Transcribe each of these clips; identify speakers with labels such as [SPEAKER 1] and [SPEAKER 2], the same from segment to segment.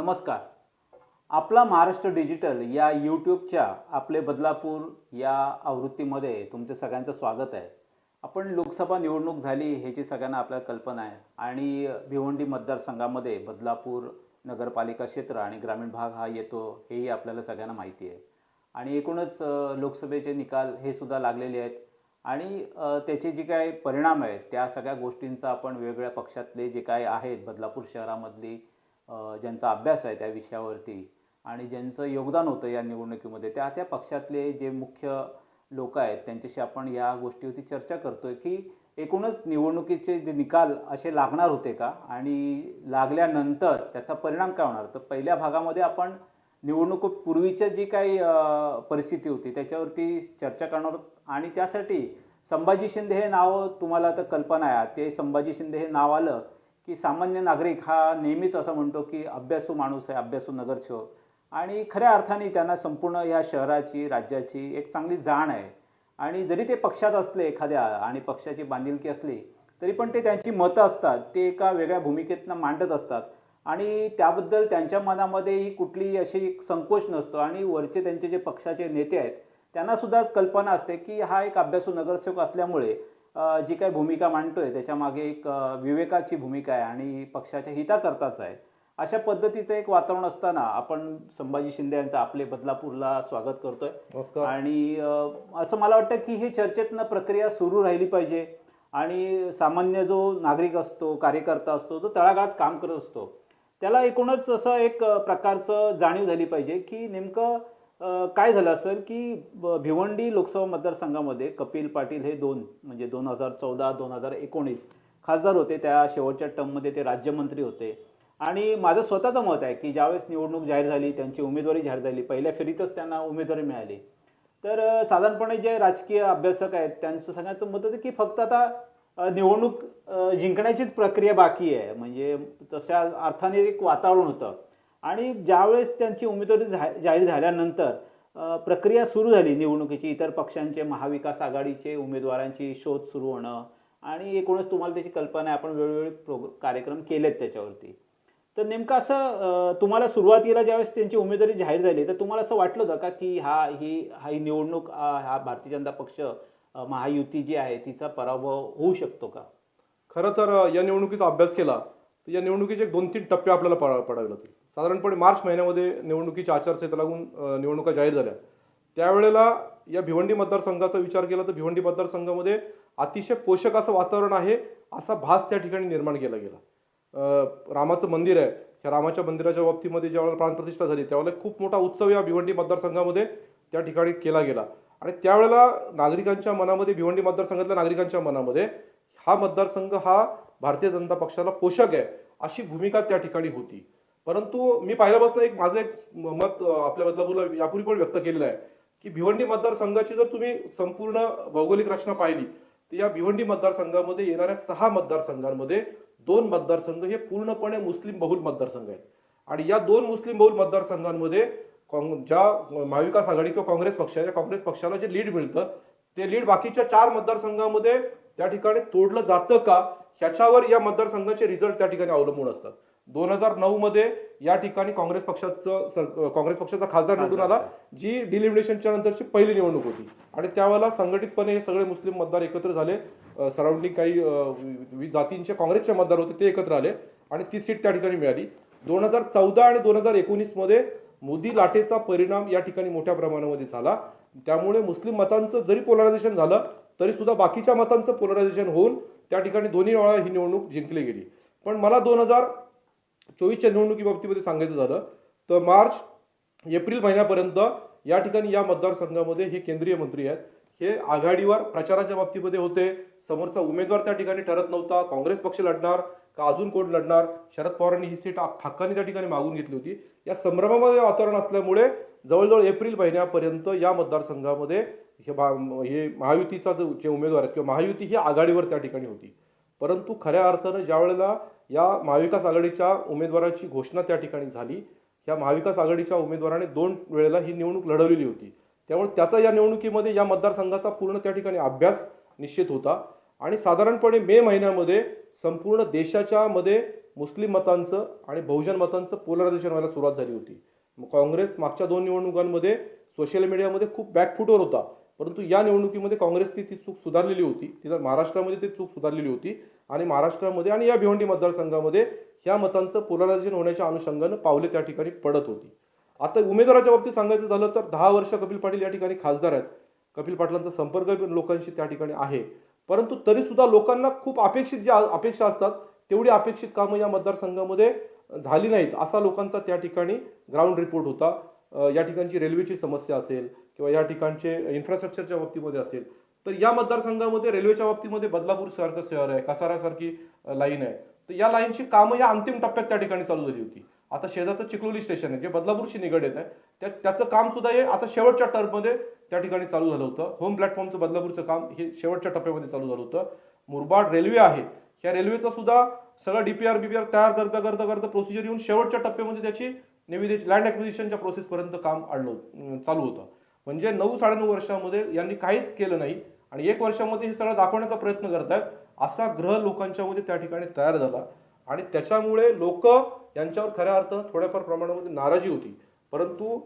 [SPEAKER 1] नमस्कार. आपला महाराष्ट्र डिजिटल या यूट्यूबच्या आपले बदलापूर या आवृत्तीमध्ये तुमचं सगळ्यांचं स्वागत आहे. आपण लोकसभा निवडणूक झाली ह्याची सगळ्यांना आपल्याला कल्पना आहे. आणि भिवंडी मतदारसंघामध्ये बदलापूर नगरपालिका क्षेत्र आणि ग्रामीण भाग हा येतो हेही आपल्याला सगळ्यांना माहिती आहे. आणि एकूणच लोकसभेचे निकाल हे सुद्धा लागलेले आहेत. आणि त्याचे जे काय परिणाम आहेत त्या सगळ्या गोष्टींचा आपण वेगवेगळ्या पक्षातले जे काय आहेत बदलापूर शहरामधली ज्यांचा अभ्यास आहे त्या विषयावरती आणि ज्यांचं योगदान होतं या निवडणुकीमध्ये त्या त्या पक्षातले जे मुख्य लोक आहेत त्यांच्याशी आपण या गोष्टीवरती चर्चा करतोय की एकूणच निवडणुकीचे जे निकाल असे लागणार होते का? आणि लागल्यानंतर त्याचा परिणाम काय होणार? तर पहिल्या भागामध्ये आपण निवडणुकीपूर्वीच्या जी काही परिस्थिती होती त्याच्यावरती चर्चा करणार आहोत. आणि त्यासाठी संभाजी शिंदे हे नाव तुम्हाला आता कल्पना आहे. ते संभाजी शिंदे हे नाव आलं की सामान्य नागरिक हा नेहमीच असं म्हणतो की अभ्यासू माणूस आहे अभ्यासू नगरसेवक. आणि खऱ्या अर्थाने त्यांना संपूर्ण या शहराची राज्याची एक चांगली जाण आहे. आणि जरी ते पक्षात असले एखाद्या आणि पक्षाची बांधिलकी असली तरी पण ते त्यांची मतं असतात ते एका वेगळ्या भूमिकेतनं मांडत असतात. आणि त्याबद्दल त्यांच्या मनामध्येही कुठली अशी एक संकोच नसतो. आणि वरचे त्यांचे जे पक्षाचे नेते आहेत त्यांनासुद्धा कल्पना असते की हा एक अभ्यासू नगरसेवक असल्यामुळे जी काही भूमिका मांडतोय त्याच्यामागे एक विवेकाची भूमिका आहे आणि पक्षाच्या हिताकरताच आहे. अशा पद्धतीचं एक वातावरण असताना आपण संभाजी शिंदे यांचं आपले बदलापूरला स्वागत करतोय. आणि असं मला वाटतं की ही चर्चेतनं प्रक्रिया सुरू राहिली पाहिजे. आणि सामान्य जो नागरिक असतो कार्यकर्ता असतो जो तळागाळात काम करत असतो त्याला एकूणच असं एक प्रकारचं जाणीव झाली पाहिजे की नेमकं काय झालं असेल की भिवंडी लोकसभा मतदारसंघामध्ये कपिल पाटील हे दोन म्हणजे दोन हजार चौदा दोन हजार एकोणीस खासदार होते. त्या शेवटच्या टर्ममध्ये ते राज्यमंत्री होते. आणि माझं स्वतःचं मत आहे की ज्यावेळेस निवडणूक जाहीर झाली त्यांची उमेदवारी जाहीर झाली पहिल्या फेरीतच त्यांना उमेदवारी मिळाली. तर साधारणपणे जे राजकीय अभ्यासक आहेत त्यांचं सगळ्यांचं मत होतं की फक्त आता निवडणूक जिंकण्याचीच प्रक्रिया बाकी आहे. म्हणजे तशा अर्थाने एक वातावरण होतं. आणि ज्यावेळेस त्यांची उमेदवारी झा- जाहीर झाल्यानंतर प्रक्रिया सुरू झाली निवडणुकीची इतर पक्षांचे महाविकास आघाडीचे उमेदवारांची शोध सुरू होणं आणि एकूणच तुम्हाला त्याची कल्पना आहे आपण वेळोवेळी प्रोग कार्यक्रम केलेत त्याच्यावरती. तर नेमकं असं तुम्हाला सुरुवातीला ज्यावेळेस त्यांची उमेदवारी जाहीर झाली तर तुम्हाला असं वाटलं होतं का की हा ही हा ही निवडणूक हा भारतीय जनता पक्ष महायुती जी आहे तिचा पराभव होऊ शकतो का?
[SPEAKER 2] खरं तर या निवडणुकीचा अभ्यास केला तर या निवडणुकीचे दोन तीन टप्पे आपल्याला पडावे लागतील. साधारणपणे मार्च महिन्यामध्ये निवडणुकीच्या आचारसंहिता लागून निवडणुका जाहीर झाल्या. त्यावेळेला या भिवंडी मतदारसंघाचा विचार केला तर भिवंडी मतदारसंघामध्ये अतिशय पोषक असं वातावरण आहे असा भास त्या ठिकाणी निर्माण केला गेला. रामाचं मंदिर आहे. ह्या रामाच्या मंदिराच्या बाबतीमध्ये ज्यावेळेला प्राणप्रतिष्ठा झाली त्यावेळेला खूप मोठा उत्सव या भिवंडी मतदारसंघामध्ये त्या ठिकाणी केला गेला. आणि त्यावेळेला नागरिकांच्या मनामध्ये भिवंडी मतदारसंघातल्या नागरिकांच्या मनामध्ये हा मतदारसंघ हा भारतीय जनता पक्षाला पोषक आहे अशी भूमिका त्या ठिकाणी होती. परंतु मी पहिल्यापासून एक माझं एक मत आपल्या बदलापूरला यापूर्वी पण व्यक्त केलेलं आहे की भिवंडी मतदारसंघाची जर तुम्ही संपूर्ण भौगोलिक रचना पाहिली तर या भिवंडी मतदारसंघामध्ये येणाऱ्या सहा मतदारसंघांमध्ये दोन मतदारसंघ हे पूर्णपणे मुस्लिम बहुल मतदारसंघ आहेत. आणि या दोन मुस्लिम बहुल मतदारसंघांमध्ये ज्या महाविकास आघाडी किंवा काँग्रेस पक्ष आहे त्या काँग्रेस पक्षाला जे लीड मिळतं ते लीड बाकीच्या चार मतदारसंघामध्ये त्या ठिकाणी तोडलं जातं का ह्याच्यावर या मतदारसंघाचे रिझल्ट त्या ठिकाणी अवलंबून असतात. दोन हजार नऊ मध्ये या ठिकाणी काँग्रेस पक्षाचं सर- काँग्रेस पक्षाचा खासदार निवडून आला जी डिलिमिनेशनच्या नंतरची पहिली निवडणूक होती. आणि त्यावेळेला संघटितपणे हे सगळे मुस्लिम मतदार एकत्र झाले. सराउंडिंग काही जातींचे काँग्रेसचे मतदार होते ते एकत्र आले आणि ती सीट त्या ठिकाणी मिळाली. दोन हजार चौदा आणि दोन हजार एकोणीसमध्ये मोदी लाटेचा परिणाम या ठिकाणी मोठ्या प्रमाणामध्ये झाला. त्यामुळे मुस्लिम मतांचं जरी पोलरायझेशन झालं तरी सुद्धा बाकीच्या मतांचं पोलरायझेशन होऊन त्या ठिकाणी दोन्ही वेळा ही निवडणूक जिंकली गेली. पण मला दोन हजार चोवीसच्या निवडणुकी बाबतीमध्ये सांगायचं झालं तर मार्च एप्रिल महिन्यापर्यंत या ठिकाणी या मतदारसंघामध्ये हे केंद्रीय मंत्री आहेत. हे आघाडीवर प्रचाराच्या बाबतीमध्ये होते. समोरचा उमेदवार त्या ठिकाणी ठरत नव्हता. काँग्रेस पक्ष लढणार का अजून कोण लढणार? शरद पवारांनी ही सीट हक्काने त्या ठिकाणी मागून घेतली होती. या संभ्रमामध्ये वातावरण असल्यामुळे जवळजवळ एप्रिल महिन्यापर्यंत या मतदारसंघामध्ये हे हे महायुतीचा जो जे उमेदवार आहेत किंवा महायुती ही आघाडीवर त्या ठिकाणी होती. परंतु खऱ्या अर्थानं ज्या वेळेला या महाविकास आघाडीच्या उमेदवाराची घोषणा त्या ठिकाणी झाली या महाविकास आघाडीच्या उमेदवाराने दोन वेळेला ही निवडणूक लढवलेली होती. त्यामुळे त्याचा या निवडणुकीमध्ये या मतदारसंघाचा पूर्ण त्या ठिकाणी अभ्यास निश्चित होता. आणि साधारणपणे मे महिन्यामध्ये संपूर्ण देशाच्या मध्ये मुस्लिम मतांचं आणि बहुजन मतांचं पोलरायझेशन व्हायला सुरुवात झाली होती. काँग्रेस मागच्या दोन निवडणुकांमध्ये सोशल मीडियामध्ये खूप बॅकफुटवर होता. परंतु या निवडणुकीमध्ये काँग्रेसची ती चूक सुधारलेली होती तिथं महाराष्ट्रामध्ये ती चूक सुधारलेली होती आणि महाराष्ट्रामध्ये आणि या भिवंडी मतदारसंघामध्ये ह्या मतांचं पोलरायझेशन होण्याच्या अनुषंगानं पावले त्या ठिकाणी पडत होती. आता उमेदवाराच्या बाबतीत सांगायचं झालं तर दहा वर्ष कपिल पाटील या ठिकाणी खासदार आहेत. कपिल पाटलांचा संपर्क लोकांशी त्या ठिकाणी आहे. परंतु तरी सुद्धा लोकांना खूप अपेक्षित ज्या अपेक्षा असतात तेवढी अपेक्षित कामं या मतदारसंघामध्ये झाली नाहीत असा लोकांचा त्या ठिकाणी ग्राउंड रिपोर्ट होता. या ठिकाणची रेल्वेची समस्या असेल किंवा या ठिकाणचे इन्फ्रास्ट्रक्चरच्या बाबतीमध्ये असेल तर या मतदारसंघामध्ये रेल्वेच्या बाबतीमध्ये बदलापूर सारखं शहर आहे कसारासारखी लाईन आहे. तर या लाईनची कामं या अंतिम टप्प्यात त्या ठिकाणी चालू झाली होती. आता शेजारचं चिखलोली स्टेशन आहे जे बदलापूरशी निगडीत आहे त्या त्याचं काम सुद्धा हे आता शेवटच्या टर्ममध्ये त्या ठिकाणी चालू झालं होतं. होम प्लॅटफॉर्मचं बदलापूरचं काम हे शेवटच्या टप्प्यामध्ये चालू झालं होतं. मुरबाड रेल्वे आहे ह्या रेल्वेचं सुद्धा सगळं डीपीआर बीपीआर तयार करता करता करता प्रोसिजर येऊन शेवटच्या टप्प्यामध्ये त्याची निविदेची लँड ॲक्विजिशनच्या प्रोसेसपर्यंत काम आणलं चालू होतं. म्हणजे नऊ साडेनऊ वर्षामध्ये यांनी काहीच केलं नाही आणि एक वर्षामध्ये हे सगळं दाखवण्याचा प्रयत्न करतायत असा ग्रह लोकांच्यामध्ये त्या ठिकाणी तयार झाला. आणि त्याच्यामुळे लोक यांच्यावर खऱ्या अर्थानं थोड्याफार प्रमाणामध्ये नाराजी होती. परंतु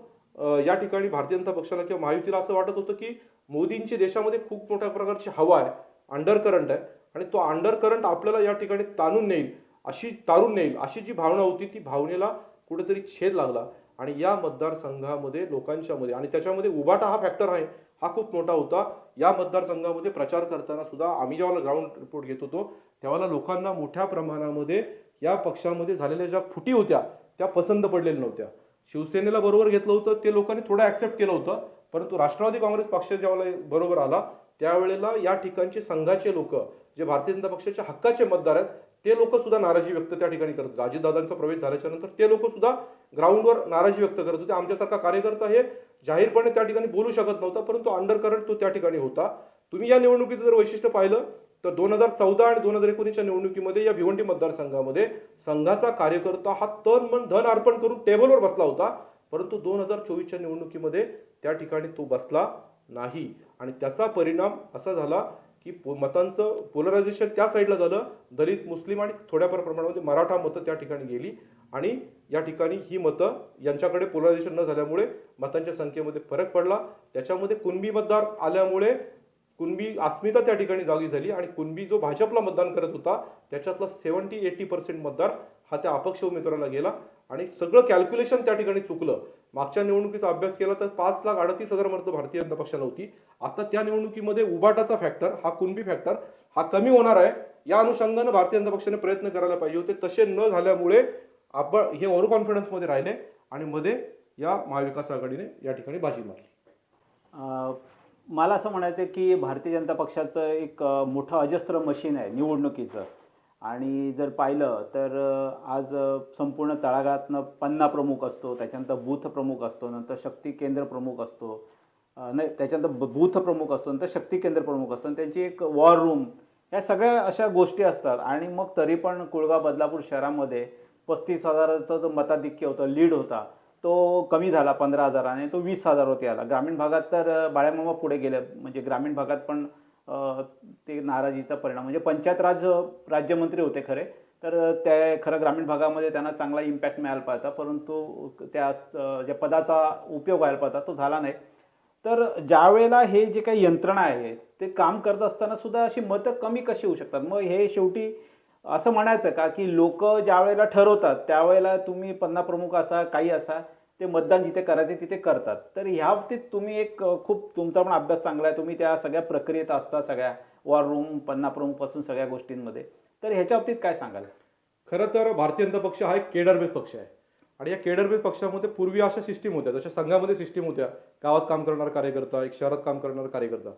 [SPEAKER 2] या ठिकाणी भारतीय जनता पक्षाला किंवा महायुतीला असं वाटत होतं की मोदींची देशामध्ये खूप मोठ्या प्रकारची हवा आहे अंडर करंट आहे. आणि तो अंडर करंट आपल्याला या ठिकाणी ताणून नेईल अशी तारून नेईल अशी जी भावना होती ती भावनेला कुठेतरी छेद लागला. आणि या मतदारसंघामध्ये लोकांच्या मध्ये आणि त्याच्यामध्ये उभाटा हा फॅक्टर आहे हा खूप मोठा होता. या मतदारसंघामध्ये प्रचार करताना सुद्धा आम्ही जेव्हा ग्राउंड रिपोर्ट घेत होतो तेव्हा लोकांना मोठ्या प्रमाणामध्ये या पक्षामध्ये झालेल्या ज्या फुटी होत्या त्या पसंत पडलेल्या नव्हत्या. शिवसेनेला बरोबर घेतलं होतं ते लोकांनी थोडं ऍक्सेप्ट केलं होतं परंतु राष्ट्रवादी काँग्रेस पक्ष ज्यावेळेला बरोबर आला त्यावेळेला या ठिकाणचे संघाचे लोक जे भारतीय जनता पक्षाच्या हक्काचे मतदार आहेत ते लोक सुद्धा नाराजी व्यक्त त्या ठिकाणी करत होते. अजितदादांचा प्रवेश झाल्याच्यानंतर ते लोक सुद्धा ग्राउंडवर नाराजी व्यक्त करत होते. आमच्यासारखा कार्यकर्ता हे जाहीरपणे त्या ठिकाणी बोलू शकत नव्हता परंतु अंडर करंट तो त्या ठिकाणी होता. तुम्ही या निवडणुकीचं जर वैशिष्ट्य पाहिलं तर दोन हजार चौदा आणि दोन हजार एकोणीसच्या निवडणुकीमध्ये या भिवंडी मतदारसंघामध्ये संघाचा कार्यकर्ता हा तन मन धन अर्पण करून टेबलवर बसला होता. परंतु दोन हजार चोवीसच्या निवडणुकीमध्ये त्या ठिकाणी तो बसला नाही. आणि त्याचा परिणाम असा झाला की पो- मतांचं पोलरायझेशन त्या साईडला झालं. दलित मुस्लिम आणि थोड्याफार प्रमाणामध्ये मराठा मतं त्या ठिकाणी गेली. आणि या ठिकाणी ही मतं यांच्याकडे पोलरायझेशन न झाल्यामुळे मतांच्या संख्येमध्ये फरक पडला. त्याच्यामध्ये कुणबी मतदार आल्यामुळे कुणबी अस्मिता त्या ठिकाणी जागी झाली आणि कुणबी जो भाजपला मतदान करत होता त्याच्यातला सेव्हन्टी एटी पर्सेंट मतदार हा त्या अपक्ष उमेदवाराला गेला. आणि सगळं कॅल्क्युलेशन त्या ठिकाणी चुकलं. मागच्या निवडणुकीचा अभ्यास केला तर पाच लाख अडतीस हजार मतं भारतीय जनता पक्षाला होती. आता त्या निवडणुकीमध्ये उबाटाचा फॅक्टर हा कुणबी फॅक्टर हा कमी होणार आहे. या अनुषंगानं भारतीय जनता पक्षाने प्रयत्न करायला पाहिजे होते. तसे न झाल्यामुळे आपण हे ओव्हर कॉन्फिडन्समध्ये राहिले आणि मध्ये या महाविकास आघाडीने या ठिकाणी बाजी मारली.
[SPEAKER 1] मला असं म्हणायचं आहे की भारतीय जनता पक्षाचं एक मोठं अजस्त्र मशीन आहे निवडणुकीचं. आणि जर पाहिलं तर आज संपूर्ण तळागाळातनं पन्ना प्रमुख असतो त्याच्यानंतर बूथ प्रमुख असतो नंतर शक्ती केंद्र प्रमुख असतो नाही त्याच्यानंतर बूथ प्रमुख असतो नंतर शक्ती केंद्र प्रमुख असतो आणि त्यांची एक वॉर रूम या सगळ्या अशा गोष्टी असतात. आणि मग तरी पण कुळगाव बदलापूर शहरामध्ये पस्तीस हजाराचं जो मताधिक्य होतं लीड होता तो कमी झाला पंधरा हजाराने तो वीस हजारवरती आला ग्रामीण भागात तर बाळ्यामामा पुढे गेले म्हणजे ग्रामीण भागात पण ते नाराजीचा परिणाम म्हणजे पंचायत राज राज्यमंत्री होते खरे तर त्या खरं ग्रामीण भागामध्ये त्यांना चांगला इम्पॅक्ट मिळायला पाहिजे परंतु त्या ज्या पदाचा उपयोग व्हायला पाहता तो झाला नाही. तर ज्या वेळेला हे जे काही यंत्रणा आहे ते काम करत असताना सुद्धा अशी मतं कमी कशी होऊ शकतात? मग हे शेवटी असं म्हणायचं का की लोक ज्या वेळेला ठरवतात त्यावेळेला तुम्ही पन्ना प्रमुख असा काही असा ते मतदान जिथे करायचे तिथे करतात. तर ह्या बाबतीत तुम्ही एक खूप तुमचा पण अभ्यास चांगला आहे. तुम्ही त्या सगळ्या प्रक्रियेत असता सगळ्या वॉर रूम पन्ना प्रमुखपासून सगळ्या गोष्टींमध्ये. तर ह्याच्या बाबतीत काय सांगाल?
[SPEAKER 2] खरं तर भारतीय जनता पक्ष हा एक केडर बेस पक्ष आहे. आणि या केडर बेस पक्षामध्ये पूर्वी अशा सिस्टीम होत्या. जशा संघामध्ये सिस्टीम होत्या. गावात काम करणारा कार्यकर्ता एक शहरात काम करणारा कार्यकर्ता.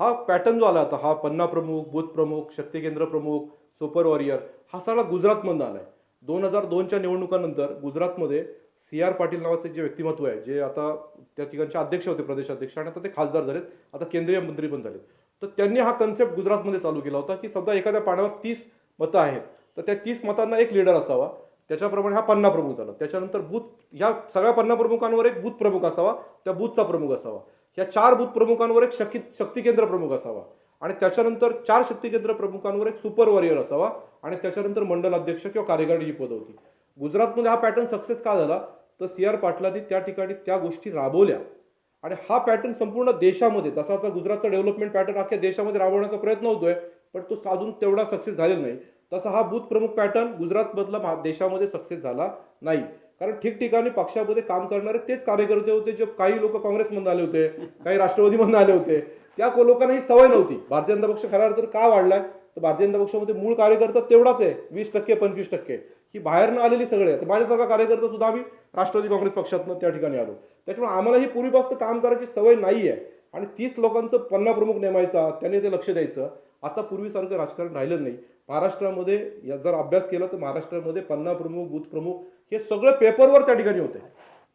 [SPEAKER 2] हा पॅटर्न जो आला होता हा पन्ना प्रमुख बूथ प्रमुख शक्ती केंद्र प्रमुख सुपर वॉरियर हा सगळा गुजरातमधून आलाय. दोन हजार दोनच्या निवडणुकानंतर गुजरातमध्ये सी आर पाटील नावाचे जे व्यक्तिमत्व आहे जे आता त्या ठिकाणचे अध्यक्ष होते प्रदेशाध्यक्ष आणि आता ते खासदार झालेत आता केंद्रीय मंत्री पण झालेत. तर त्यांनी हा कन्सेप्ट गुजरातमध्ये चालू केला होता की समजा एखाद्या पाण्यावर तीस मतं आहेत तर त्या तीस मतांना एक लीडर असावा. त्याच्याप्रमाणे हा पन्ना प्रमुख झाला. त्याच्यानंतर बूथ ह्या सगळ्या पन्ना प्रमुखांवर एक बूथ प्रमुख असावा त्या बूथचा प्रमुख असावा. या चार बूथ प्रमुखांवर एक शक्ती शक्ती केंद्र प्रमुख असावा. आणि त्याच्यानंतर चार शक्ती केंद्र प्रमुखांवर एक सुपर वॉरियर असावा आणि त्याच्यानंतर मंडल अध्यक्ष किंवा कार्यकारी ही पद होती. गुजरातमध्ये हा पॅटर्न सक्सेस का झाला? तर सी आर पाटलांनी त्या ठिकाणी त्या गोष्टी राबवल्या. आणि हा पॅटर्न संपूर्ण देशामध्ये जसा आता गुजरातचा डेव्हलपमेंट पॅटर्न अख्ख्या देशामध्ये राबवण्याचा प्रयत्न होतोय पण तो अजून तेवढा सक्सेस झालेला नाही. तसा हा बूथ प्रमुख पॅटर्न गुजरातमधला देशामध्ये सक्सेस झाला नाही. कारण ठिकठिकाणी पक्षामध्ये काम करणारे तेच कार्यकर्ते होते जे काही लोक काँग्रेसमधून आले होते काही राष्ट्रवादीमधून आले होते. त्या लोकांना ही सवय नव्हती. भारतीय जनता पक्ष खऱ्या तर का वाढलाय? तर भारतीय जनता पक्षामध्ये मूळ कार्यकर्ता तेवढाच आहे वीस टक्के पंचवीस टक्के. ही बाहेरनं आलेली सगळे माझ्यासारखा कार्यकर्ता सुद्धा आम्ही राष्ट्रवादी काँग्रेस पक्षातनं त्या ठिकाणी आलो. त्याच्यामुळे आम्हाला ही पूर्वीपासून काम करायची सवय नाही आहे आणि तीस लोकांचं पन्ना प्रमुख नेमायचा त्याने ते लक्ष द्यायचं. आता पूर्वीसारखं राजकारण राहिलं नाही. महाराष्ट्रामध्ये जर अभ्यास केला तर महाराष्ट्रामध्ये पन्ना प्रमुख बूथ प्रमुख हे सगळे पेपरवर त्या ठिकाणी होते.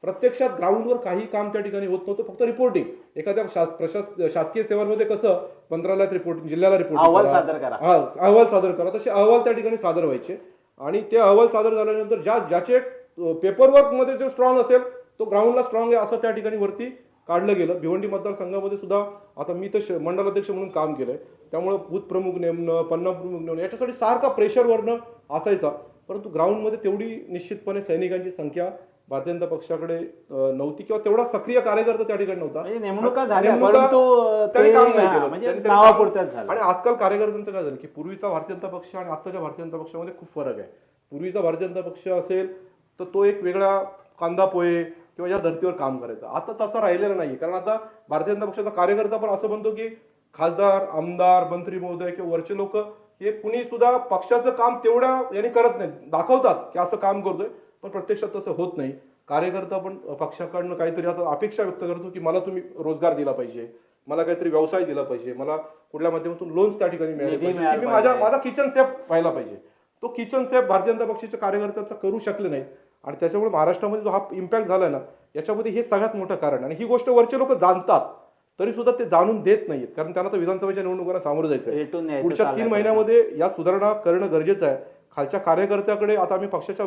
[SPEAKER 2] प्रत्यक्षात ग्राउंडवर काही काम त्या ठिकाणी होत नव्हतं फक्त रिपोर्टिंग एखाद्या शासकीय सेवांमध्ये कसं? मंत्रालयात रिपोर्टिंग जिल्ह्याला
[SPEAKER 1] अहवाल
[SPEAKER 2] रिपोर्टिंग
[SPEAKER 1] सादर करा.
[SPEAKER 2] अहवाल सादर करा. तसे अहवाल त्या ठिकाणी सादर व्हायचे. आणि ते अहवाल सादर झाल्यानंतर ज्या ज्याचे पेपरवर्कमध्ये जो स्ट्रॉंग असेल तो ग्राउंडला स्ट्रॉंग आहे असं त्या ठिकाणी वरती काढलं गेलं. भिवंडी मतदारसंघामध्ये सुद्धा आता मी तर श- मंडल अध्यक्ष म्हणून काम केलंय. त्यामुळे बूथ प्रमुख नेमणं पन्ना प्रमुख नेमणं याच्यासाठी सारखा प्रेशर वरनं असायचा. परंतु ग्राउंडमध्ये तेवढी निश्चितपणे सैनिकांची संख्या भारतीय जनता पक्षाकडे नव्हती किंवा तेवढा सक्रिय कार्यकर्ता त्या ठिकाणी नव्हता.
[SPEAKER 1] म्हणजे नेमणुका
[SPEAKER 2] केलं.
[SPEAKER 1] म्हणजे
[SPEAKER 2] आणि आजकाल कार्यकर्त्यांचं काय झालं की पूर्वीचा भारतीय जनता पक्ष आणि आताच्या भारतीय जनता पक्षामध्ये खूप फरक आहे. पूर्वीचा भारतीय जनता पक्ष असेल तर तो एक वेगळा कांदा पोहे किंवा या धर्तीवर काम करायचा. आता तसा राहिलेला नाही कारण आता भारतीय जनता पक्षाचा कार्यकर्ता पण असं म्हणतो की खासदार आमदार मंत्री महोदय किंवा वरचे लोक हे कुणी सुद्धा पक्षाचं काम तेवढ्या यांनी करत नाही दाखवतात की असं काम करतोय पण प्रत्यक्षात तसं होत नाही. कार्यकर्ता पण पक्षाकडनं काहीतरी आता अपेक्षा व्यक्त करतो की मला तुम्ही रोजगार दिला पाहिजे मला काहीतरी व्यवसाय दिला पाहिजे मला कुठल्या माध्यमातून लोन्स त्या ठिकाणी मिळाले
[SPEAKER 1] निधी
[SPEAKER 2] पाहिजे.
[SPEAKER 1] मिळाला
[SPEAKER 2] की मी माझ्या
[SPEAKER 1] पाहिजे.
[SPEAKER 2] माझा किचन सेफ व्हायला पाहिजे. तो किचन सेफ भारतीय जनता पक्षाच्या कार्यकर्त्यांचा करू शकले नाहीत. आणि त्याच्यामुळे महाराष्ट्रामध्ये जो हा इम्पॅक्ट झालाय ना याच्यामध्ये हे सगळ्यात मोठं कारण. आणि ही गोष्ट वरचे लोक जाणतात तरी सुद्धा ते जाणून देत नाहीत कारण त्यांना तर विधानसभेच्या निवडणुकांना सामोरं जायचं पुढच्या तीन. महिन्यामध्ये या सुधारणा करणं गरजेचं आहे. खालच्या कार्यकर्त्याकडे आता आम्ही पक्षाच्या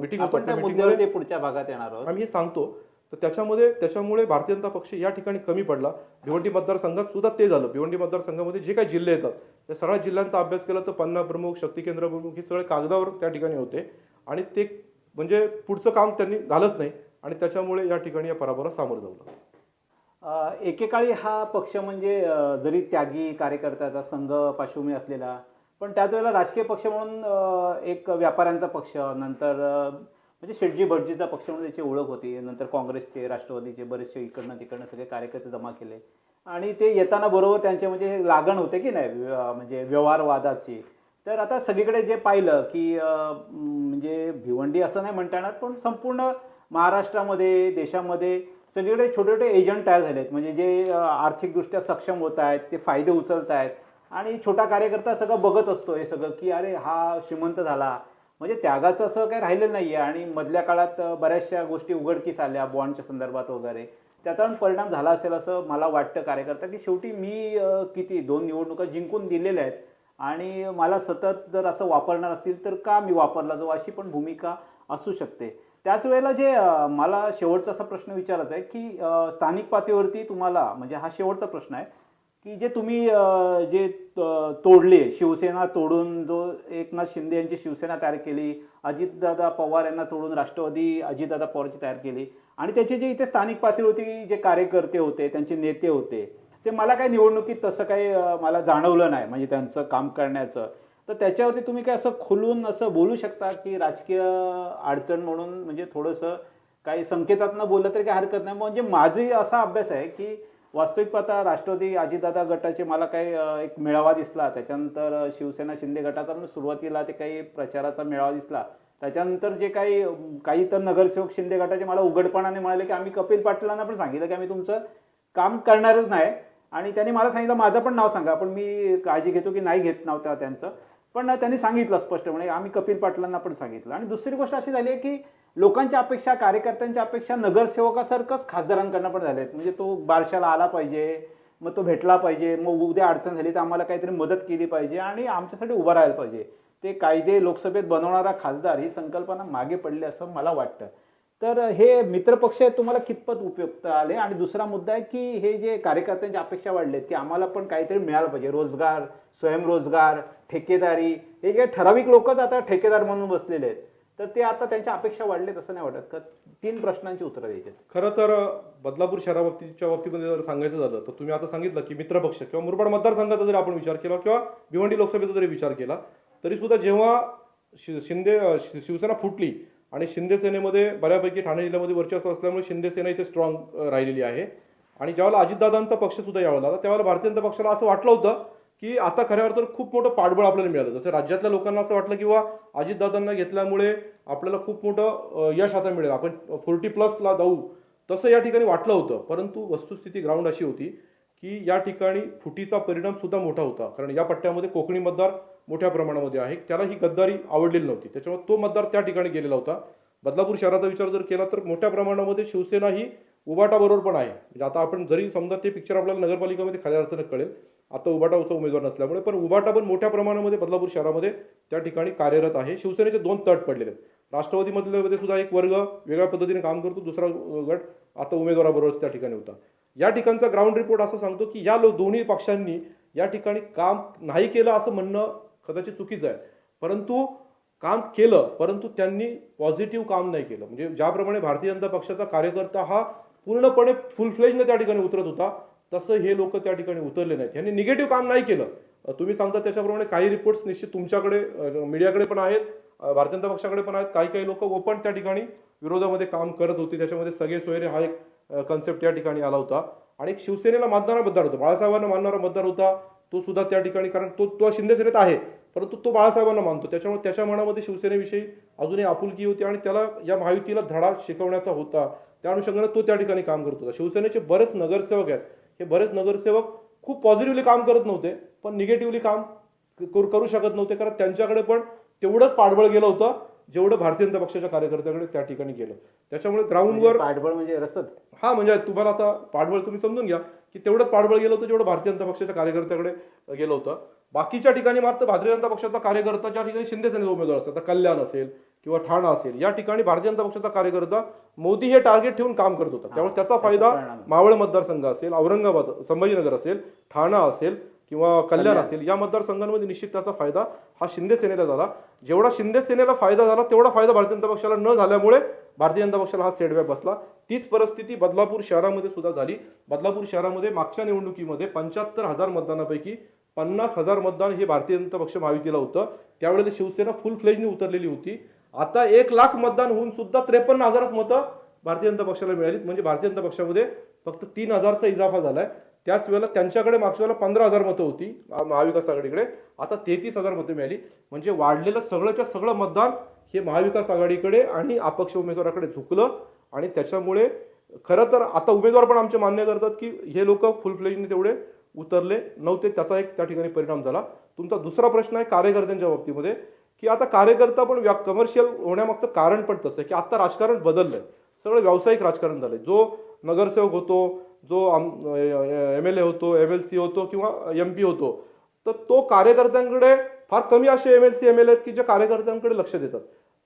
[SPEAKER 2] मिटिंग
[SPEAKER 1] पुढच्या भागात येणार आहोत.
[SPEAKER 2] आम्ही हे सांगतो. तर त्याच्यामध्ये त्याच्यामुळे भारतीय जनता पक्ष या ठिकाणी कमी पडला. भिवंडी मतदारसंघात सुद्धा ते झालं. भिवंडी मतदारसंघामध्ये जे काही जिल्हे येतात त्या सगळ्या जिल्ह्यांचा अभ्यास केला तर पन्ना प्रमुख शक्ती केंद्र प्रमुख हे सगळे कागदावर त्या ठिकाणी होते. आणि ते म्हणजे पुढचं काम त्यांनी झालंच नाही. आणि त्याच्यामुळे या ठिकाणी या पराभवाला सामोरं जाऊ लागलं.
[SPEAKER 1] एकेकाळी हा पक्ष म्हणजे जरी त्यागी कार्यकर्त्याचा संघ पार्श्वभूमी असलेला पण त्याच वेळेला राजकीय पक्ष म्हणून एक व्यापाऱ्यांचा पक्ष नंतर म्हणजे शेटजी भटजीचा पक्ष म्हणून त्याची ओळख होती. नंतर काँग्रेसचे राष्ट्रवादीचे बरेचसे इकडनं तिकडनं सगळे कार्यकर्ते जमा केले. आणि ते येताना बरोबर त्यांचे म्हणजे हे लागण होते की नाही म्हणजे व्यवहारवादाची. तर आता सगळीकडे जे पाहिलं की म्हणजे भिवंडी असं नाही म्हणता येणार पण संपूर्ण महाराष्ट्रामध्ये देशामध्ये सगळीकडे छोटे छोटे एजंट तयार झाले आहेत. म्हणजे जे आर्थिकदृष्ट्या सक्षम होत आहेत ते फायदे उचलत आहेत. आणि छोटा कार्यकर्ता सगळं बघत असतो हे सगळं की अरे हा श्रीमंत झाला. म्हणजे त्यागाचं असं काही राहिलेलं नाही आहे आणि मधल्या काळात बऱ्याचशा गोष्टी उघडकीस आल्या बॉन्डच्या संदर्भात वगैरे. त्याचा पण परिणाम झाला असेल असं मला वाटतं कार्यकर्ता की शेवटी मी किती दोन निवडणुका जिंकून दिलेल्या आहेत आणि मला सतत जर असं वापरणार असतील तर का मी वापरला जाऊ? अशी पण भूमिका असू शकते. त्याच वेळेला जे मला शेवटचा असा प्रश्न विचारायचा आहे की स्थानिक पातळीवरती तुम्हाला म्हणजे हा शेवटचा प्रश्न आहे की जे तुम्ही जे तोडले शिवसेना तोडून जो एकनाथ शिंदे यांची शिवसेना तयार केली अजितदादा पवार यांना तोडून राष्ट्रवादी अजितदादा पवारची तयार केली आणि त्याचे जे इथे स्थानिक पातळीवरती जे कार्यकर्ते होते त्यांचे नेते होते ते मला काही निवडणुकीत तसं काही मला जाणवलं नाही म्हणजे त्यांचं काम करण्याचं. तर त्याच्यावरती तुम्ही काय असं खुलून असं बोलू शकता की राजकीय अडचण म्हणून म्हणजे थोडंसं काही संकेतातनं बोललं तरी काही हरकत नाही. म्हणजे माझाही असा अभ्यास आहे की वास्तविक पाहता राष्ट्रवादी अजितदादा गटाचे मला काही एक मेळावा दिसला त्याच्यानंतर शिवसेना शिंदे गटाचा पण सुरुवातीला ते काही प्रचाराचा मेळावा दिसला. त्याच्यानंतर जे काही काही तर नगरसेवक शिंदे गटाचे मला उघडपणाने म्हणाले की आम्ही कपिल पाटलांना पण सांगितलं की आम्ही तुमचं काम करणारच नाही. आणि त्यांनी मला सांगितलं माझं पण नाव सांगा. पण मी काळजी घेतो की नाही घेत नव्हत्या त्यांचं. पण त्यांनी सांगितलं स्पष्टपणे म्हणजे आम्ही कपिल पाटलांना पण सांगितलं. आणि दुसरी गोष्ट अशी झाली आहे की लोकांच्या अपेक्षा कार्यकर्त्यांच्या अपेक्षा नगरसेवकासारखंच खासदारांकडनं पण झालेत म्हणजे तो बारशाला आला पाहिजे मग तो भेटला पाहिजे मग उद्या अडचण झाली तर आम्हाला काहीतरी मदत केली पाहिजे आणि आमच्यासाठी उभं राहायला पाहिजे. ते कायदे लोकसभेत बनवणारा खासदार ही संकल्पना मागे पडली असं मला वाटतं. तर हे मित्रपक्ष तुम्हाला कितपत उपयुक्त आले? आणि दुसरा मुद्दा आहे की हे जे कार्यकर्त्यांच्या अपेक्षा वाढलेत की आम्हाला पण काहीतरी मिळालं पाहिजे. रोजगार स्वयंरोजगार ठेकेदारी हे जे ठराविक लोकच आता ठेकेदार म्हणून बसलेले आहेत तर ते आता त्यांच्या अपेक्षा वाढलेत असं नाही वाटत का? तीन प्रश्नांची उत्तरं द्यायची आहेत.
[SPEAKER 2] खरं तर बदलापूर शहराबाबतीच्या बाबतीमध्ये जर सांगायचं झालं तर तुम्ही आता सांगितलं की मित्रपक्ष किंवा मुरबाड मतदारसंघाचा जरी आपण विचार केला किंवा भिवंडी लोकसभेचा जरी विचार केला तरी सुद्धा जेव्हा शि- शिंदे शि- शिवसेना फुटली आणि शिंदेसेनेमध्ये बऱ्यापैकी ठाणे जिल्ह्यामध्ये वर्चस्व असल्यामुळे शिंदेसेना इथे स्ट्रॉंग राहिलेली आहे. आणि ज्यावेळेला अजितदादांचा पक्षसुद्धा यावेळेला आला त्यावेळेला भारतीय जनता पक्षाला असं वाटलं होतं की आता खऱ्या अर्थानं खूप मोठं पाठबळ आपल्याला मिळालं. जसं राज्यातल्या लोकांना असं वाटलं किंवा अजितदादांना घेतल्यामुळे आपल्याला खूप मोठं यश आता मिळेल. आपण फोर्टी प्लसला जाऊ तसं या ठिकाणी वाटलं होतं. परंतु वस्तुस्थिती ग्राउंड अशी होती की या ठिकाणी फुटीचा परिणाम सुद्धा मोठा होता. कारण या पट्ट्यामध्ये कोकणी मतदार मोठ्या प्रमाणामध्ये आहे. त्याला ही गद्दारी आवडलेली नव्हती. त्याच्यामुळे तो मतदार त्या ठिकाणी गेलेला होता. बदलापूर शहराचा विचार जर केला तर मोठ्या प्रमाणामध्ये शिवसेना ही उबाटाबरोबर पण आहे. म्हणजे आता आपण जरी समजा ते पिक्चर आपल्याला नगरपालिकेमध्ये खऱ्या अर्थानं कळेल. आता उबाटाचा उमेदवार नसल्यामुळे पण उबाटा पण मोठ्या प्रमाणामध्ये बदलापूर शहरामध्ये त्या ठिकाणी कार्यरत आहे. शिवसेनेचे दोन तट पडलेले आहेत. राष्ट्रवादीमधल्यामध्ये सुद्धा एक वर्ग वेगळ्या पद्धतीने काम करतो दुसरा गट आता उमेदवाराबरोबरच त्या ठिकाणी होता. या ठिकाणचा ग्राउंड रिपोर्ट असं सांगतो की या लो दोन्ही पक्षांनी या ठिकाणी काम नाही केलं असं म्हणणं कदाचित चुकीचं आहे. परंतु काम केलं परंतु त्यांनी पॉझिटिव्ह काम नाही केलं. म्हणजे ज्याप्रमाणे भारतीय जनता पक्षाचा कार्यकर्ता हा पूर्णपणे फुल फ्लेजने त्या ठिकाणी उतरत होता तसं हे लोक त्या ठिकाणी उतरले नाहीत. यांनी निगेटिव्ह काम नाही केलं. तुम्ही सांगता त्याच्याप्रमाणे काही रिपोर्ट्स निश्चित तुमच्याकडे मीडियाकडे पण आहेत भारतीय जनता पक्षाकडे पण आहेत. काही काही लोक ओपन त्या ठिकाणी विरोधामध्ये काम करत होते. त्याच्यामध्ये सगळे सोयरे हा एक कन्सेप्ट या ठिकाणी आला होता. आणि शिवसेनेला मानणारा मतदार होता. बाळासाहेबांना मानणारा मतदार होता. तो सुद्धा त्या ठिकाणी कारण तो तो शिंदे सेनेत आहे परंतु तो बाळासाहेबांना मानतो. त्याच्यामुळे त्याच्या मनामध्ये शिवसेनेविषयी अजूनही आपुलकी होती आणि त्याला या महायुतीला धडा शिकवण्याचा होता. त्या अनुषंगाने तो त्या ठिकाणी काम करत होता. शिवसेनेचे बरेच नगरसेवक आहेत. हे बरेच नगरसेवक खूप पॉझिटिव्हली काम करत नव्हते पण निगेटिव्हली काम करू करू शकत नव्हते कारण त्यांच्याकडे पण तेवढंच पाठबळ गेलं होतं जेवढं भारतीय जनता पक्षाच्या कार्यकर्त्याकडे त्या ठिकाणी गेलं. त्याच्यामुळे ग्राउंडवर
[SPEAKER 1] म्हणजे पाठबळ म्हणजे रसद.
[SPEAKER 2] हा म्हणजे तुम्हाला आता पाठबळ तुम्ही समजून घ्या. की तेवढंच पाठबळ गेलं होतं जेवढं भारतीय जनता पक्षाच्या कार्यकर्त्याकडे गेलं होतं बाकीच्या ठिकाणी मात्र भारतीय जनता पक्षाचा कार्यकर्ता ज्या ठिकाणी शिंदे सेनेचा उमेदवार असतात कल्याण असेल किंवा ठाणा असेल या ठिकाणी भारतीय जनता पक्षाचा कार्यकर्ता मोदी हे टार्गेट ठेवून काम करत होता त्यामुळे त्याचा फायदा. मावळ मतदारसंघ असेल औरंगाबाद संभाजीनगर असेल ठाणा असेल किंवा कल्याण
[SPEAKER 1] कल्याण.
[SPEAKER 2] असेल या मतदारसंघांमध्ये निश्चित त्याचा फायदा हा शिंदे सेनेला झाला जेवढा शिंदे सेनेला फायदा झाला तेवढा फायदा भारतीय जनता पक्षाला न झाल्यामुळे भारतीय जनता पक्षाला हा सेडबॅक बसला. तीच परिस्थिती बदलापूर शहरामध्ये सुद्धा झाली. बदलापूर शहरामध्ये मागच्या निवडणुकीमध्ये पंच्याहत्तर हजार मतदानापैकी पन्नास हजार मतदान हे भारतीय जनता पक्ष महायुतीला होतं. त्यावेळेला शिवसेना फुल फ्लेजने उतरलेली होती. आता एक लाख मतदान होऊन सुद्धा त्रेपन्न हजारच मतं भारतीय जनता पक्षाला मिळाली म्हणजे भारतीय जनता पक्षामध्ये फक्त तीन हजारचा इजाफा झालाय. त्याच वेळेला त्यांच्याकडे मागच्या वेळेला पंधरा हजार मतं होती महाविकास आघाडीकडे. आता तेहतीस हजार मतं मिळाली. म्हणजे वाढलेलं सगळंच्या सगळं मतदान हे महाविकास आघाडीकडे आणि अपक्ष उमेदवाराकडे झुकलं आणि त्याच्यामुळे खरं तर आता उमेदवार पण आमचे मान्य करतात की हे लोक फुल फ्लेजने तेवढे उतरले. नव्हते त्याचा एक त्या ठिकाणी परिणाम झाला. तुमचा दुसरा प्रश्न आहे कार्यकर्त्यांच्या बाबतीमध्ये की आता कार्यकर्ता पण व्या कमर्शियल होण्यामागचं कारण पण तसं आहे की आता राजकारण बदललंय. सगळं व्यावसायिक राजकारण झालंय. जो नगरसेवक होतो जो एम एल ए होतो एम एल सी होतो किंवा एम पी होतो तर तो कार्यकर्त्यांकडे फार कमी असे M L C M L आहेत की जे कार्यकर्त्यांकडे लक्ष देतात.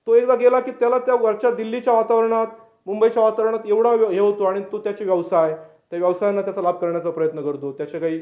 [SPEAKER 2] तो एकदा गेला की त्याला त्या वरच्या दिल्लीच्या वातावरणात मुंबईच्या वातावरणात एवढा हे होतो आणि तो त्याचे व्यवसाय त्या व्यवसायांना त्याचा लाभ करण्याचा प्रयत्न करतो. त्याचे काही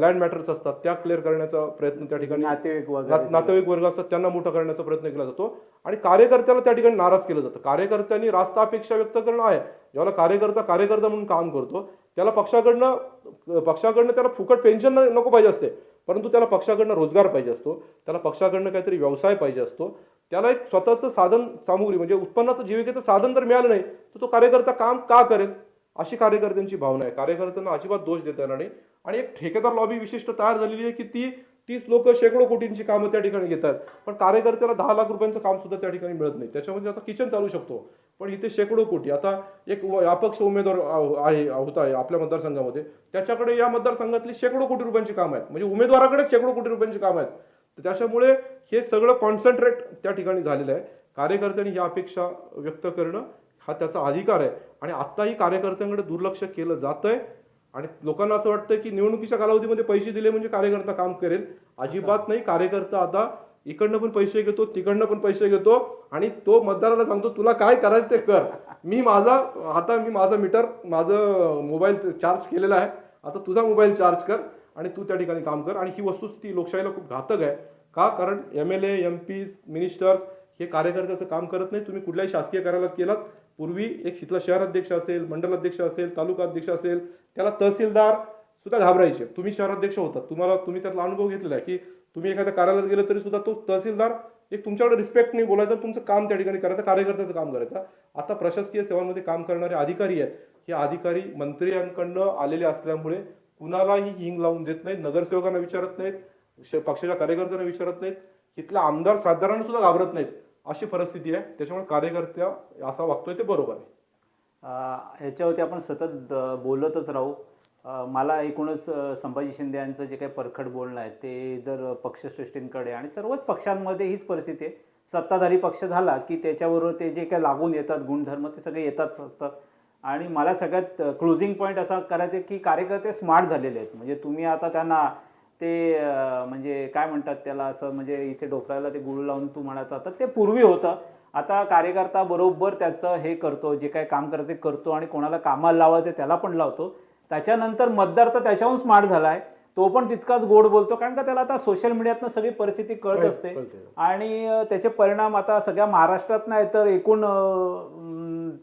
[SPEAKER 2] लँड मॅटर्स असतात त्या क्लिअर करण्याचा प्रयत्न त्या ठिकाणी
[SPEAKER 1] नातेवाईक
[SPEAKER 2] नात- नातेवाईक वर्ग असतात त्यांना मोठा करण्याचा प्रयत्न केला जातो. आणि कार्यकर्त्याला त्या ठिकाणी नाराज केलं जातं. कार्यकर्त्यांनी रास्त अपेक्षा व्यक्त करणं आहे. जेव्हा कार्यकर्ता कार्यकर्ता म्हणून काम करतो त्याला पक्षाकडनं पक्षाकडनं त्याला फुकट पेन्शन नको पाहिजे असते. परंतु त्याला पक्षाकडनं रोजगार पाहिजे असतो त्याला पक्षाकडनं काहीतरी व्यवसाय पाहिजे असतो त्याला एक स्वतःचं साधन सामुग्री म्हणजे उत्पन्नाचं जीविकेचं साधन जर मिळालं नाही तर तो कार्यकर्ता काम का करेल? अशी कार्यकर्त्यांची भावना आहे. कार्यकर्त्यांना अजिबात दोष देता येणार नाही. आणि एक ठेकेदार लॉबी विशिष्ट तयार झालेली आहे की ती तीस लोक शेकडो कोटींची कामं त्या ठिकाणी घेतात. पण कार्यकर्त्याला दहा लाख रुपयांचं काम सुद्धा त्या ठिकाणी मिळत नाही. त्याच्यामध्ये आता किचन चालू शकतो. पण इथे शेकडो कोटी. आता एक अपक्ष उमेदवार आहे होता आहे आपल्या मतदारसंघामध्ये. त्याच्याकडे या मतदारसंघातली शेकडो कोटी रुपयांची काम आहेत. म्हणजे उमेदवाराकडेच शेकडो कोटी रुपयांची काम आहेत. तर त्याच्यामुळे हे सगळं कॉन्सन्ट्रेट त्या ठिकाणी झालेलं आहे. कार्यकर्त्यांनी या अपेक्षा व्यक्त करणं हा त्याचा अधिकार आहे. आणि आत्ताही कार्यकर्त्यांकडे दुर्लक्ष केलं जातंय. आणि लोकांना असं वाटतं की निवडणुकीच्या कालावधीमध्ये पैसे दिले म्हणजे कार्यकर्ता काम करेल. अजिबात नाही. कार्यकर्ता आता इकडनं पण पैसे घेतो तिकडनं पण पैसे घेतो आणि तो मतदाराला सांगतो तुला काय करायचं ते कर. मी माझा आता मी माझं मीटर माझं मोबाईल चार्ज केलेला आहे. आता तुझा मोबाईल चार्ज कर आणि तू त्या ठिकाणी काम कर. आणि ही वस्तुस्थिती लोकशाहीला खूप घातक आहे. का? कारण M L A M P ministers हे कार्यकर्त्याचं काम करत नाही तुम्ही कुठल्याही शासकीय कार्यालयात केलात पूर्वी एक तिथला शहर अध्यक्ष असेल मंडल अध्यक्ष असेल तालुका अध्यक्ष असेल त्याला तहसीलदार सुद्धा घाबरायचे. तुम्ही शहराध्यक्ष होता तुम्हाला तुम्ही त्यातला अनुभव घेतलेला आहे की तुम्ही एखाद्या कार्यालयात गेलं तरी सुद्धा तो तहसीलदार एक तुमच्याकडे रिस्पेक्ट नाही बोलायचा तुमचं काम त्या ठिकाणी करायचं कार्यकर्त्याचं काम करायचं. आता प्रशासकीय सेवांमध्ये काम करणारे अधिकारी आहेत. हे अधिकारी मंत्र्यांकडनं आलेले असल्यामुळे कुणालाही हिंग लावून देत नाहीत नगरसेवकांना विचारत नाहीत पक्षाच्या कार्यकर्त्यांना विचारत नाहीत. इथल्या आमदार साधारण सुद्धा घाबरत नाहीत. अशी परिस्थिती आहे. त्याच्यामुळे कार्यकर्त्या असा वागतोय ते बरोबर आहे.
[SPEAKER 1] ह्याच्यावरती आपण सतत बोलतच राहू. मला एकूणच संभाजी शिंदे यांचं जे काही परखड बोलणं आहे ते जर पक्षश्रेष्ठींकडे आणि सर्वच पक्षांमध्ये हीच परिस्थिती आहे. सत्ताधारी पक्ष झाला की त्याच्याबरोबर ते जे काही लागून येतात गुणधर्म ते सगळे येतात असतात. आणि मला सगळ्यात क्लोजिंग पॉईंट असा करायचं की कार्यकर्ते स्मार्ट झालेले आहेत. म्हणजे तुम्ही आता त्यांना ते म्हणजे काय म्हणतात त्याला असं म्हणजे इथे डोक्याला ते गुळ लावून तू म्हणत आता ते पूर्वी होतं. आता कार्यकर्ता बरोबर त्याचं हे करतो जे काय काम करते करतो आणि कोणाला कामाला लावायचं त्याला पण लावतो. त्याच्यानंतर मतदार तर त्याच्याहून स्मार्ट झालाय. तो पण तितकाच गोड बोलतो कारण का त्याला आता सोशल मीडियातनं सगळी परिस्थिती कळत असते. आणि त्याचे परिणाम आता सगळ्या महाराष्ट्रात नाही तर एकूण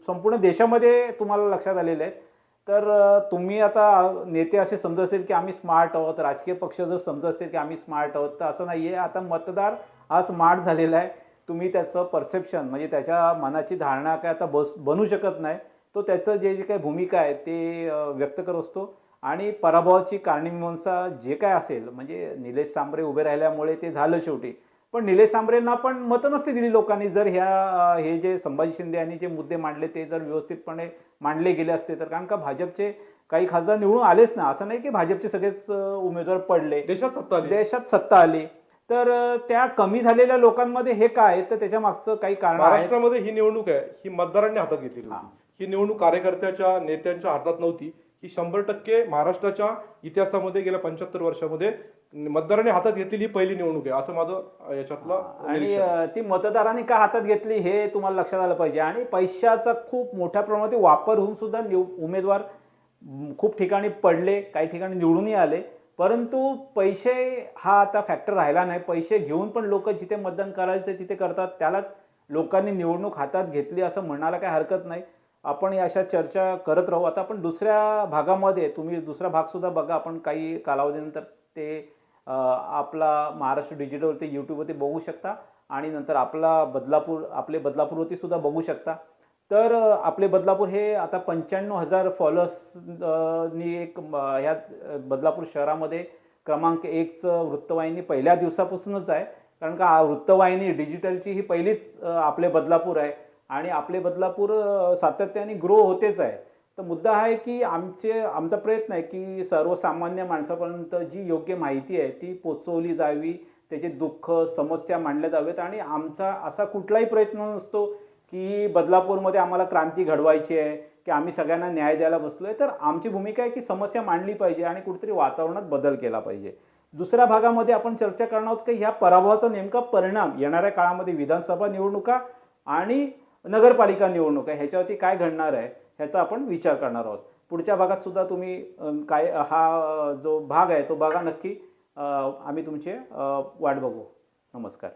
[SPEAKER 1] संपूर्ण देशामध्ये तुम्हाला लक्षात आलेले आहेत. तर तुम्ही आता नेते असे समजत असेल की आम्ही स्मार्ट आहोत राजकीय पक्ष जर समजत असेल की आम्ही स्मार्ट आहोत तर असं नाहीये. आता मतदार हा स्मार्ट झालेला आहे. तुम्ही त्याचं परसेप्शन म्हणजे त्याच्या मनाची धारणा काय आता बस बनू शकत नाही. तो त्याचं जे जे काही भूमिका आहे ते व्यक्त करत असतो. आणि पराभवाची कारणीमीमांसा जे काय असेल म्हणजे निलेश सांबरे उभे राहिल्यामुळे ते झालं शेवटी. पण निलेश सांबरेंना पण मतं नसती दिली लोकांनी. जर ह्या हे जे संभाजी शिंदे यांनी जे मुद्दे मांडले ते जर व्यवस्थितपणे मांडले गेले असते तर कारण का भाजपचे काही खासदार निवडून आलेच ना. असं नाही की भाजपचे सगळेच उमेदवार पडले.
[SPEAKER 2] देशात सत्ता आली.
[SPEAKER 1] देशात सत्ता आली. तर त्या कमी झालेल्या लोकांमध्ये हे काय? तर त्याच्या मागचं काही कारण
[SPEAKER 2] महाराष्ट्रामध्ये ही निवडणूक आहे. ही मतदारांनी हातात घेतलेली होती. ही निवडणूक कार्यकर्त्याच्या नेत्यांच्या हातात नव्हती. ही शंभर टक्के महाराष्ट्राच्या इतिहासामध्ये गेल्या पंच्याहत्तर वर्षामध्ये मतदारांनी हातात घेतलेली ही पहिली निवडणूक आहे. असं माझं याच्यातलं
[SPEAKER 1] आणि ती मतदारांनी का हातात घेतली हे तुम्हाला लक्षात आलं पाहिजे. आणि पैशाचा खूप मोठ्या प्रमाणात वापर होऊन सुद्धा उमेदवार खूप ठिकाणी पडले काही ठिकाणी निवडूनही आले. परंतु पैसे हा आता फॅक्टर राहिला नाही. पैसे घेऊन पण लोक जिथे मतदान करायचे तिथे करतात. त्यालाच लोकांनी निवडणूक हातात घेतली असं म्हणायला काही हरकत नाही. आपण या अशा चर्चा करत राहू. आता आपण दुसऱ्या भागामध्ये तुम्ही दुसरा भागसुद्धा बघा. आपण काही कालावधीनंतर ते आपला महाराष्ट्र डिजिटलवरती यूट्यूबवरती बघू शकता. आणि नंतर आपला बदलापूर आपले बदलापूरवरती सुद्धा बघू शकता. तर आपले बदलापूर हे आता पंच्याण्णव हजार फॉलोअर्स नी एक ह्या बदलापूर शहरामध्ये क्रमांक एकचं वृत्तवाहिनी पहिल्या दिवसापासूनच आहे. कारण का वृत्तवाहिनी डिजिटलची ही पहिलीच आपले बदलापूर आहे. आणि आपले बदलापूर सातत्याने ग्रो होतेच आहे. तर मुद्दा आहे की आमचे आमचा प्रयत्न आहे की सर्वसामान्य माणसापर्यंत जी योग्य माहिती आहे ती पोचवली जावी त्याचे दुःख समस्या मांडल्या जावेत आणि आमचा असा कुठलाही प्रयत्न नसतो की बदलापूरमध्ये आम्हाला क्रांती घडवायची आहे की आम्ही सगळ्यांना न्याय द्यायला बसलो आहे तर आमची भूमिका आहे की समस्या मांडली पाहिजे आणि कुठेतरी वातावरणात बदल केला पाहिजे. दुसऱ्या भागामध्ये आपण चर्चा करणार आहोत की ह्या पराभवाचा नेमका परिणाम येणाऱ्या काळामध्ये विधानसभा निवडणुका आणि नगरपालिका निवडणुका ह्याच्यावरती काय घडणार आहे ह्याचा आपण विचार करणार आहोत. पुढच्या भागात सुद्धा तुम्ही काय हा जो भाग आहे तो बघा नक्की. आम्ही तुमचे वाट बघू.
[SPEAKER 2] नमस्कार.